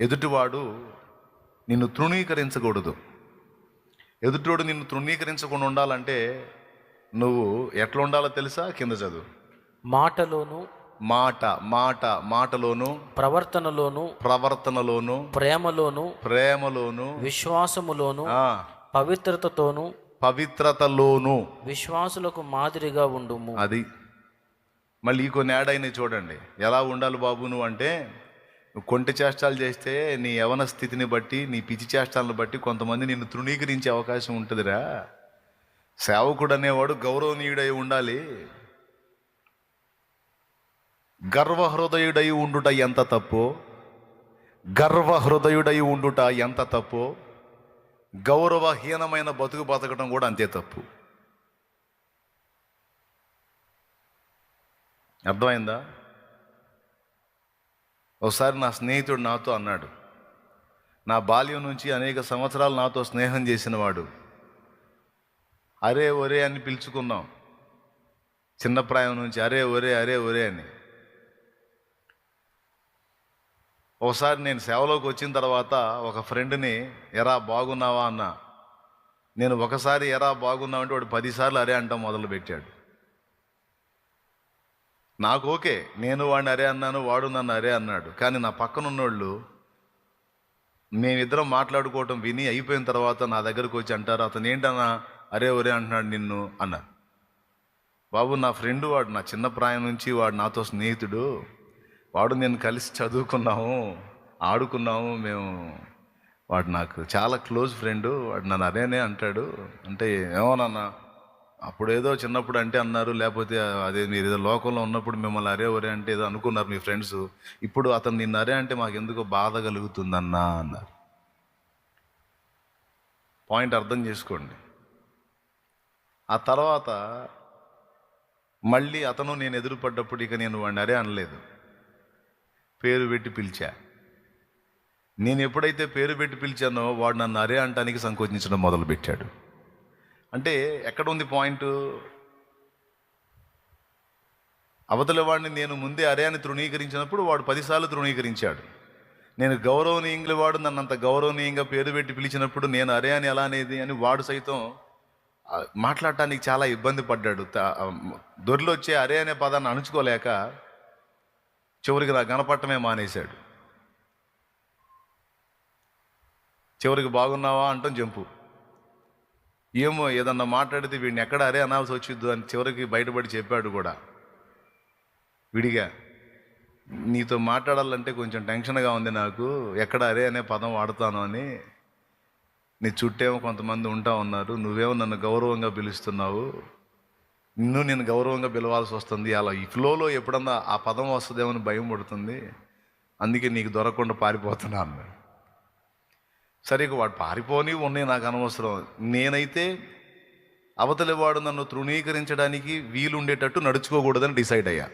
ఎదుటివాడు నిన్ను తృణీకరించకూడదు. ఎదుటివాడు నిన్ను తృణీకరించకుండా ఉండాలంటే నువ్వు ఎట్లా ఉండాలో తెలుసా? కింద చదువు. మాటలోను మాట మాట మాటలోను ప్రవర్తనలోను ప్రవర్తనలోను ప్రేమలోను ప్రేమలోను విశ్వాసములోను పవిత్రతతోను పవిత్రతలోను. విశ్వాసులకు మాదిరిగా ఉండుము. అది. మళ్ళీ కొన్ని యాడ్ అయినాయి చూడండి. ఎలా ఉండాలి బాబు నువ్వు అంటే నువ్వు కొంటి చేష్టాలు చేస్తే నీ యవన స్థితిని బట్టి నీ పిచ్చి చేష్టాలను బట్టి కొంతమంది నిన్ను తృణీకరించే అవకాశం ఉంటుందిరా. సేవకుడు అనేవాడు గౌరవనీయుడై ఉండాలి. గర్వహృదయుడై ఉండుట ఎంత తప్పు గర్వహృదయుడై ఉండుట ఎంత తప్పు గౌరవహీనమైన బతుకు బతకడం కూడా అంతే తప్పు. అర్థమైందా? ఒకసారి నా స్నేహితుడు నాతో అన్నాడు నా బాల్యం నుంచి అనేక సంవత్సరాలు నాతో స్నేహం చేసినవాడు అరే ఒరే అని పిలుచుకున్నాం చిన్న ప్రాయం నుంచి అరే ఒరే అరే ఒరే అని. ఒకసారి నేను సేవలోకి వచ్చిన తర్వాత ఒక ఫ్రెండ్ని ఎరా బాగున్నావా? అన్నా. నేను ఒకసారి ఎరా బాగున్నావు? అంటే వాడు పదిసార్లు అరే అంటాం మొదలు పెట్టాడు నాకు ఓకే నేను వాడిని అరే అన్నాను వాడు నన్ను అరే అన్నాడు. కానీ నా పక్కన ఉన్నోళ్ళు మేమిద్దరం మాట్లాడుకోవటం విని అయిపోయిన తర్వాత నా దగ్గరకు వచ్చి అంటారు అతను ఏంటన్నా అరే ఒరే అంటున్నాడు నిన్ను అన్న బాబు నా ఫ్రెండ్ వాడు నా చిన్న ప్రాయం నుంచి వాడు నాతో స్నేహితుడు. వాడు నేను కలిసి చదువుకున్నాము ఆడుకున్నాము మేము వాడు నాకు చాలా క్లోజ్ ఫ్రెండ్ వాడు నన్ను అరేనే అంటాడు. అంటే ఏమోనన్నా అప్పుడు ఏదో చిన్నప్పుడు అంటే అన్నారు లేకపోతే అదే మీరు ఏదో లోకంలో ఉన్నప్పుడు మిమ్మల్ని అరే ఒరే అంటే ఏదో అనుకున్నారు మీ ఫ్రెండ్స్. ఇప్పుడు అతను నిన్న అరే అంటే మాకు ఎందుకో బాధ కలుగుతుందన్నా అన్నారు. పాయింట్ అర్థం చేసుకోండి. ఆ తర్వాత మళ్ళీ అతను నేను ఎదురుపడ్డప్పుడు ఇక నేను వాడిని అరే అనలేదు. పేరు పెట్టి పిలిచా. నేను ఎప్పుడైతే పేరు పెట్టి పిలిచానో వాడు నన్ను అరే అంటానికి సంకోచించడం మొదలుపెట్టాడు. అంటే ఎక్కడ ఉంది పాయింట్ అవతల వాడిని నేను ముందే అరే అని తృణీకరించినప్పుడు వాడు పదిసార్లు తృణీకరించాడు. నేను గౌరవనీయంగా వాడు నన్ను అంత గౌరవనీయంగా పేరు పెట్టి పిలిచినప్పుడు నేను అరే అని ఎలా అనేది అని వాడు సైతం మాట్లాడటానికి చాలా ఇబ్బంది పడ్డాడు. దొరిలో వచ్చే అరే అనే పదాన్ని అణుచుకోలేక చివరికి నా గణపట్టమే మానేశాడు. చివరికి బాగున్నావా అంటాం జంపు. ఏమో ఏదన్నా మాట్లాడితే వీడిని ఎక్కడ అరే అనాల్సి వచ్చిద్దు అని చివరికి బయటపడి చెప్పాడు కూడా. విడిగా నీతో మాట్లాడాలంటే కొంచెం టెన్షన్గా ఉంది నాకు. ఎక్కడ అరే అనే పదం వాడతాను అని. నీ చుట్టేమో కొంతమంది ఉంటా ఉన్నారు. నువ్వేమో నన్ను గౌరవంగా పిలుస్తున్నావు. నిన్ను నేను గౌరవంగా పిలవాల్సి వస్తుంది. అలా ఈ ఫ్లోలో ఎప్పుడన్నా ఆ పదం వస్తుందేమో అని భయం పడుతుంది. అందుకే నీకు దొరకకుండా పారిపోతున్నాను. సరే ఇక వాడు పారిపోని ఉన్నాయి నాకు అనవసరం. నేనైతే అవతలి వాడు నన్ను తృణీకరించడానికి వీలుండేటట్టు నడుచుకోకూడదని డిసైడ్ అయ్యా.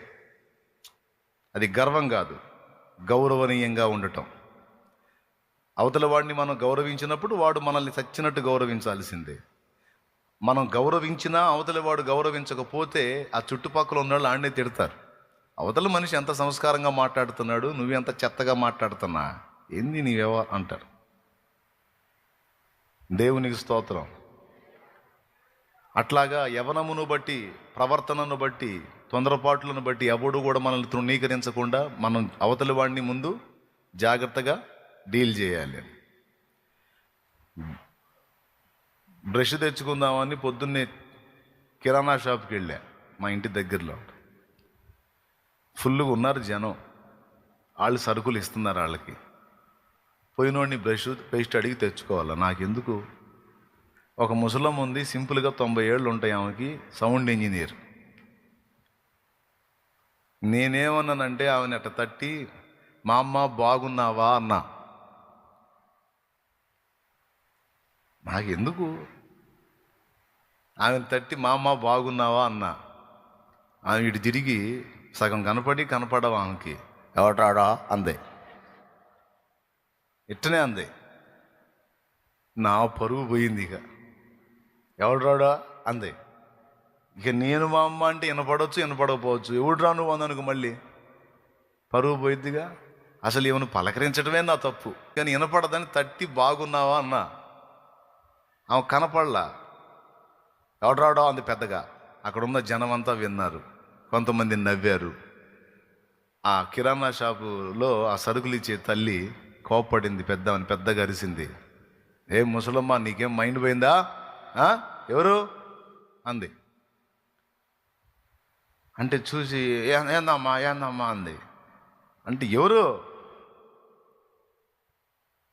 అది గర్వం కాదు గౌరవనీయంగా ఉండటం. అవతల వాడిని మనం గౌరవించినప్పుడు వాడు మనల్ని చచ్చినట్టు గౌరవించాల్సిందే. మనం గౌరవించినా అవతలి వాడు గౌరవించకపోతే ఆ చుట్టుపక్కల ఉన్న వాళ్ళు ఆడనే తిడతారు. అవతల మనిషి ఎంత సంస్కారంగా మాట్లాడుతున్నాడు నువ్వెంత చెత్తగా మాట్లాడుతున్నా ఏంది నీవేవో అంటారు. దేవునికి స్తోత్రం. అట్లాగా యవనమును బట్టి ప్రవర్తనను బట్టి తొందరపాట్లను బట్టి ఎవడు కూడా మనల్ని తృణీకరించకుండా మనం అవతలి వాడిని ముందు జాగ్రత్తగా డీల్ చేయాలి. బ్రష్ తెచ్చుకుందామని పొద్దున్నే కిరాణా షాప్కి వెళ్ళా మా ఇంటి దగ్గరలో. ఫుల్గా ఉన్నారు జనం. వాళ్ళు సరుకులు ఇస్తున్నారు వాళ్ళకి పోయినోడిని బ్రష్ పేస్ట్ అడిగి తెచ్చుకోవాలా? నాకెందుకు? ఒక ముసలం ఉంది సింపుల్గా తొంభై ఏళ్ళు ఉంటాయి ఆమెకి సౌండ్ ఇంజనీర్. నేనేమన్నానంటే ఆమెను అట్ట తట్టి మా అమ్మ బాగున్నావా? అన్నా. నాకెందుకు? ఆమెను తట్టి మా అమ్మ బాగున్నావా? అన్నా. ఆమె ఇటు తిరిగి సగం కనపడి కనపడవా ఆమెకి? ఎవటాడా అందే. ఇట్టనే అంది. నా పరువు పోయింది ఇక. ఎవడు రాడా? అంది. ఇక నేను మా అమ్మ అంటే వినపడవచ్చు వినపడకపోవచ్చు. ఎవడు రా నువ్వు అందనుకు మళ్ళీ? పరువు పోయిద్దిగా? అసలు ఏమను పలకరించడమే నా తప్పు. కానీ వినపడదని తట్టి బాగున్నావా అన్నా. ఆమె కనపడలా. ఎవడు ఎవడరావడం అంది పెద్దగా. అక్కడున్న జనం అంతా విన్నారు. కొంతమంది నవ్వారు. ఆ కిరాణా షాపులో ఆ సరుకులు ఇచ్చే తల్లి కోపడింది పెద్ద పెద్దగా అరిసింది. ఏం ముసలమ్మ నీకేం మైండ్ పోయిందా? ఎవరు? అంది. అంటే చూసి ఏందమ్మా ఏందమ్మా? అంది. అంటే ఎవరు?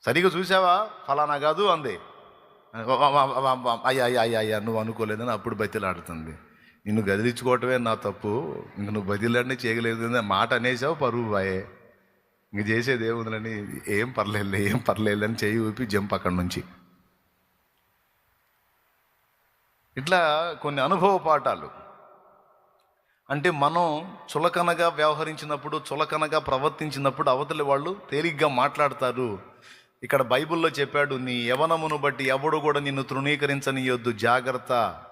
సరిగా చూసావా? ఫలానా కాదు? అంది. అయ్యా అయ్యా అయ్యా అయ్యా నువ్వు అనుకోలేదని అప్పుడు బతిలాడుతుంది. నిన్ను గదిలించుకోవటమే నా తప్పు. ఇంక నువ్వు బదిలాడినే చేయగలేదు మాట అనేసావు పరువు బాయే ఇంక చేసేది ఏముందని ఏం పర్లేదు ఏం పర్లేదు అని చేయి ఊపి జంప్ అక్కడి నుంచి. ఇట్లా కొన్ని అనుభవ పాఠాలు. అంటే మనం చులకనగా వ్యవహరించినప్పుడు చులకనగా ప్రవర్తించినప్పుడు అవతలి వాళ్ళు తేలిగ్గా మాట్లాడతారు. ఇక్కడ బైబిల్లో చెప్పాడు నీ యవనమును బట్టి ఎవడు కూడా నిన్ను తృణీకరించనియొద్దు. జాగ్రత్త.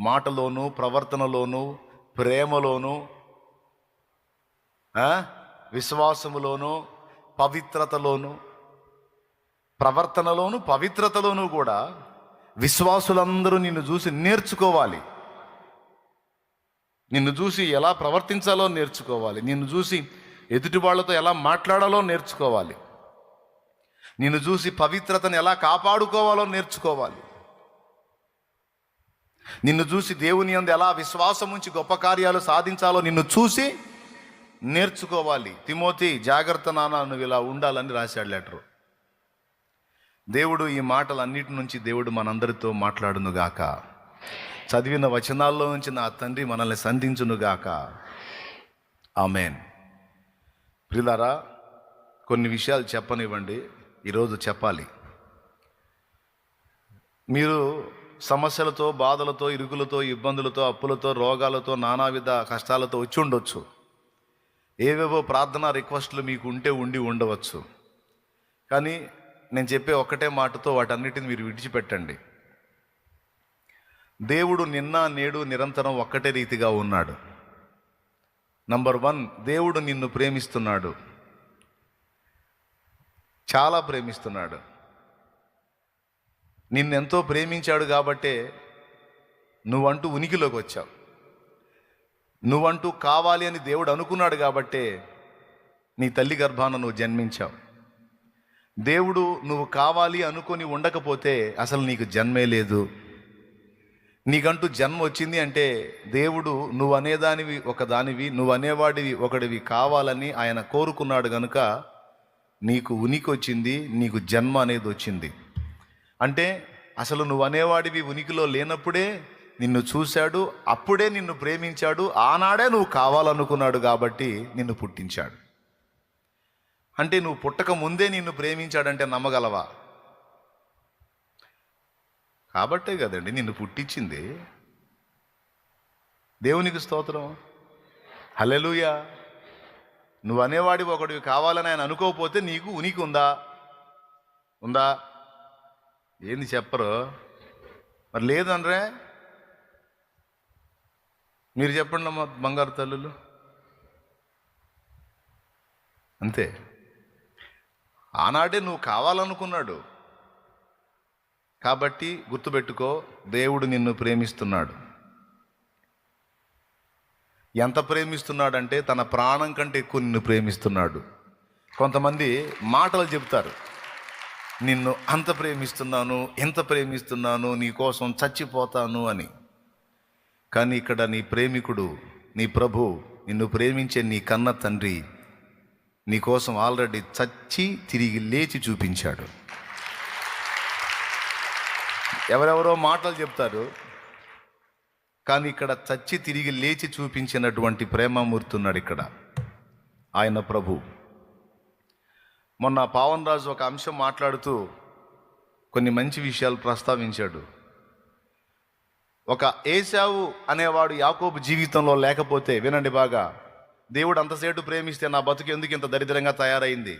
మాటలోను ప్రవర్తనలోను ప్రేమలోను. విశ్వాసములోను పవిత్రతలోనూ ప్రవర్తనలోను పవిత్రతలోనూ కూడా విశ్వాసులందరూ నిన్ను చూసి నేర్చుకోవాలి. నిన్ను చూసి ఎలా ప్రవర్తించాలో నేర్చుకోవాలి. నిన్ను చూసి ఎదుటి వాళ్ళతో ఎలా మాట్లాడాలో నేర్చుకోవాలి. నిన్ను చూసి పవిత్రతను ఎలా కాపాడుకోవాలో నేర్చుకోవాలి. నిన్ను చూసి దేవుని అందు ఎలా విశ్వాసం ఉంచి గొప్ప కార్యాలు సాధించాలో నిన్ను చూసి నేర్చుకోవాలి. తిమోతి జాగ్రత్త నాన్న నువ్వు ఇలా ఉండాలని రాశాడు లెటరు. దేవుడు ఈ మాటలన్నిటి నుంచి దేవుడు మనందరితో మాట్లాడునుగాక చదివిన వచనాల్లో నుంచి నా తండ్రి మనల్ని సంధించునుగాక ఆమెన్. ప్రిలారా కొన్ని విషయాలు చెప్పనివ్వండి. ఈరోజు చెప్పాలి. మీరు సమస్యలతో బాధలతో ఇరుకులతో ఇబ్బందులతో అప్పులతో రోగాలతో నానావిధ కష్టాలతో వచ్చి ఉండొచ్చు. ఏవేవో ప్రార్థన రిక్వెస్ట్లు మీకు ఉంటే ఉండి ఉండవచ్చు. కానీ నేను చెప్పే ఒక్కటే మాటతో వాటన్నిటిని మీరు విడిచిపెట్టండి. దేవుడు నిన్న నేడు నిరంతరం ఒక్కటే రీతిగా ఉన్నాడు. నంబర్ వన్ దేవుడు నిన్ను ప్రేమిస్తున్నాడు. చాలా ప్రేమిస్తున్నాడు. నిన్నెంతో ప్రేమించాడు కాబట్టే నువ్వంటూ ఉనికిలోకి వచ్చావు. నువ్వంటూ కావాలి అని దేవుడు అనుకున్నాడు కాబట్టే నీ తల్లి గర్భాన నువ్వు జన్మించావు. దేవుడు నువ్వు కావాలి అనుకొని ఉండకపోతే అసలు నీకు జన్మే లేదు. నీకంటూ జన్మ వచ్చింది అంటే దేవుడు నువ్వు అనేదానివి ఒక దానివి నువ్వు అనేవాడివి ఒకడివి కావాలని ఆయన కోరుకున్నాడు గనుక నీకు ఉనికి వచ్చింది నీకు జన్మ అనేది వచ్చింది. అంటే అసలు నువ్వు అనేవాడివి ఉనికిలో లేనప్పుడే నిన్ను చూశాడు అప్పుడే నిన్ను ప్రేమించాడు ఆనాడే నువ్వు కావాలనుకున్నాడు కాబట్టి నిన్ను పుట్టించాడు. అంటే నువ్వు పుట్టక ముందే నిన్ను ప్రేమించాడంటే నమ్మగలవా? కాబట్టే కదండి నిన్ను పుట్టించింది. దేవునికి స్తోత్రం. హలెలుయా నువ్వు అనేవాడి ఒకడివి కావాలని ఆయన అనుకోకపోతే నీకు ఉనికి ఉందా? ఉందా? ఏంది చెప్పరు. మరి లేదనరే మీరు చెప్పండి అమ్మా బంగారు తల్లులు. అంతే. ఆనాడే నువ్వు కావాలనుకున్నాడు. కాబట్టి గుర్తుపెట్టుకో దేవుడు నిన్ను ప్రేమిస్తున్నాడు. ఎంత ప్రేమిస్తున్నాడంటే తన ప్రాణం కంటే ఎక్కువ నిన్ను ప్రేమిస్తున్నాడు. కొంతమంది మాటలు చెప్తారు నిన్ను అంత ప్రేమిస్తున్నాను ఎంత ప్రేమిస్తున్నాను నీ కోసం చచ్చిపోతాను అని. కానీ ఇక్కడ నీ ప్రేమికుడు నీ ప్రభు నిన్ను ప్రేమించే నీ కన్న తండ్రి నీ కోసం ఆల్రెడీ చచ్చి తిరిగి లేచి చూపించాడు. ఎవరెవరో మాటలు చెప్తారు కానీ ఇక్కడ చచ్చి తిరిగి లేచి చూపించినటువంటి ప్రేమమూర్తి ఉన్నాడు ఇక్కడ ఆయన ప్రభు. మొన్న పావన్ రాజు ఒక అంశం మాట్లాడుతూ కొన్ని మంచి విషయాలు ప్రస్తావించాడు. ఒక ఏసావు అనేవాడు యాకోబు జీవితంలో లేకపోతే వినండి బాగా దేవుడు అంతసేటు ప్రేమిస్తే నా బతుకు ఎందుకు ఇంత దరిద్రంగా తయారైంది?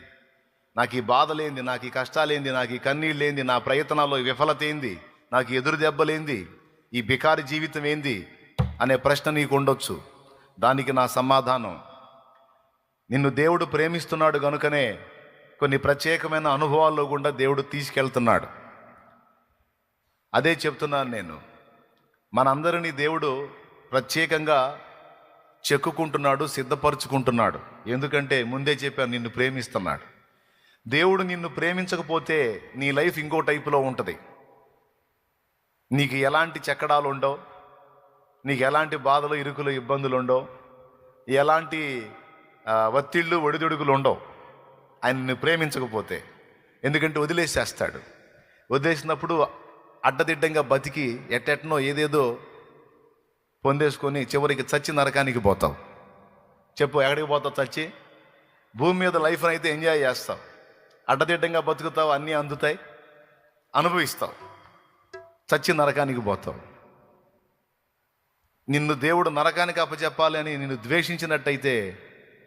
నాకు ఈ బాధలేంది నాకు ఈ కష్టాలేంది నాకు ఈ కన్నీళ్ళేంది నా ప్రయత్నాల్లో విఫలత ఏంది? నాకు ఎదురు దెబ్బలేంది ఈ బికారి జీవితం ఏంది? అనే ప్రశ్న నీకు ఉండొచ్చు. దానికి నా సమాధానం. నిన్ను దేవుడు ప్రేమిస్తున్నాడు గనుకనే కొన్ని ప్రత్యేకమైన అనుభవాల్లో గుండా దేవుడు తీసుకెళ్తున్నాడు. అదే చెప్తున్నాను నేను. మనందరినీ దేవుడు ప్రత్యేకంగా చెక్కుకుంటున్నాడు సిద్ధపరుచుకుంటున్నాడు. ఎందుకంటే ముందే చెప్పాను నిన్ను ప్రేమిస్తున్నాడు. దేవుడు నిన్ను ప్రేమించకపోతే నీ లైఫ్ ఇంకో టైపులో ఉంటుంది. నీకు ఎలాంటి చెక్కడాలు ఉండవు నీకు ఎలాంటి బాధలు ఇరుకులు ఇబ్బందులు ఉండవు ఎలాంటి ఒత్తిళ్ళు ఒడిదుడుకులు ఉండవు. ఆయన నిన్ను ప్రేమించకపోతే. ఎందుకంటే వదిలేసేస్తాడు. వదిలేసినప్పుడు అడ్డదిడ్డంగా బతికి ఎట్టెట్నో ఏదేదో పొందేసుకొని చివరికి చచ్చి నరకానికి పోతావు. చెప్పు ఎక్కడికి పోతావు చచ్చి? భూమి మీద లైఫ్ అయితే ఎంజాయ్ చేస్తావు. అడ్డదిడ్డంగా బతుకుతావు అన్నీ అందుతాయి అనుభవిస్తావు. చచ్చి నరకానికి పోతావు. నిన్ను దేవుడు నరకానికి అప్పచెప్పాలి అని నిన్ను ద్వేషించినట్టయితే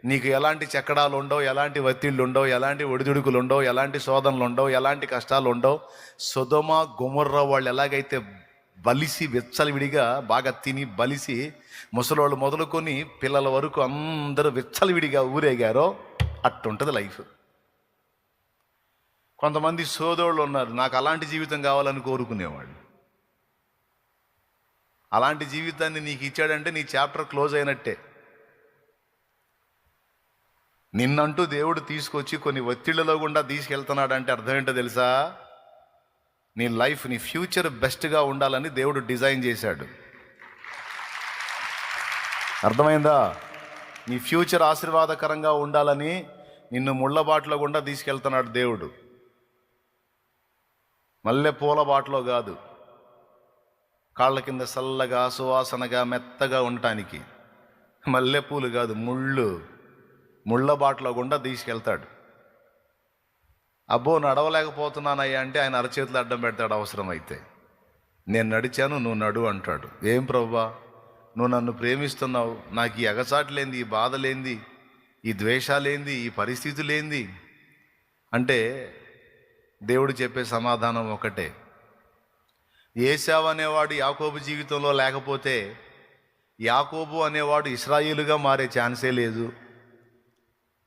నీకు ఎలాంటి చక్రాలు ఉండవు ఎలాంటి ఒత్తిళ్ళు ఉండవు ఎలాంటి ఒడిదుడుకులు ఉండవు ఎలాంటి శోధనలు ఉండవు ఎలాంటి కష్టాలు ఉండవు. సుధమ గుమర్ర వాళ్ళు ఎలాగైతే బలిసి విచ్చలవిడిగా బాగా తిని బలిసి ముసలోళ్ళు మొదలుకొని పిల్లల వరకు అందరూ విచ్చలవిడిగా ఊరేగారో అట్టుంటుంది లైఫ్. కొంతమంది సోదోళ్ళు ఉన్నారు నాకు అలాంటి జీవితం కావాలని కోరుకునేవాళ్ళు. అలాంటి జీవితాన్ని నీకు ఇచ్చాడంటే నీ చాప్టర్ క్లోజ్ అయినట్టే. నిన్నంటూ దేవుడు తీసుకొచ్చి కొన్ని ఒత్తిళ్ళలో గుండా తీసుకెళ్తున్నాడంటే అర్థం ఏంటో తెలుసా? నీ లైఫ్ నీ ఫ్యూచర్ బెస్ట్గా ఉండాలని దేవుడు డిజైన్ చేశాడు. అర్థమైందా? నీ ఫ్యూచర్ ఆశీర్వాదకరంగా ఉండాలని నిన్ను ముళ్ళబాటలో గుండా తీసుకెళ్తున్నాడు దేవుడు. మల్లె పూల బాటలో కాదు. కాళ్ళ కింద చల్లగా సువాసనగా మెత్తగా ఉండటానికి మల్లెపూలు కాదు ముళ్ళు. ముళ్ళ బాటలో గుండా తీసుకెళ్తాడు. అబ్బో నడవలేకపోతున్నానయ్యా అంటే ఆయన అరచేతులు అడ్డం పెడతాడు అవసరమైతే. నేను నడిచాను నువ్వు నడు అంటాడు. ఏం ప్రభువా నువ్వు నన్ను ప్రేమిస్తున్నావు. నాకు ఈ ఎగసాట్లేంది ఈ బాధలేంది ఈ ద్వేషాలేంది ఈ పరిస్థితులేంది అంటే దేవుడు చెప్పే సమాధానం ఒకటే. ఏసావు అనేవాడు యాకోబు జీవితంలో లేకపోతే యాకోబు అనేవాడు ఇస్రాయిలుగా మారే ఛాన్సే లేదు.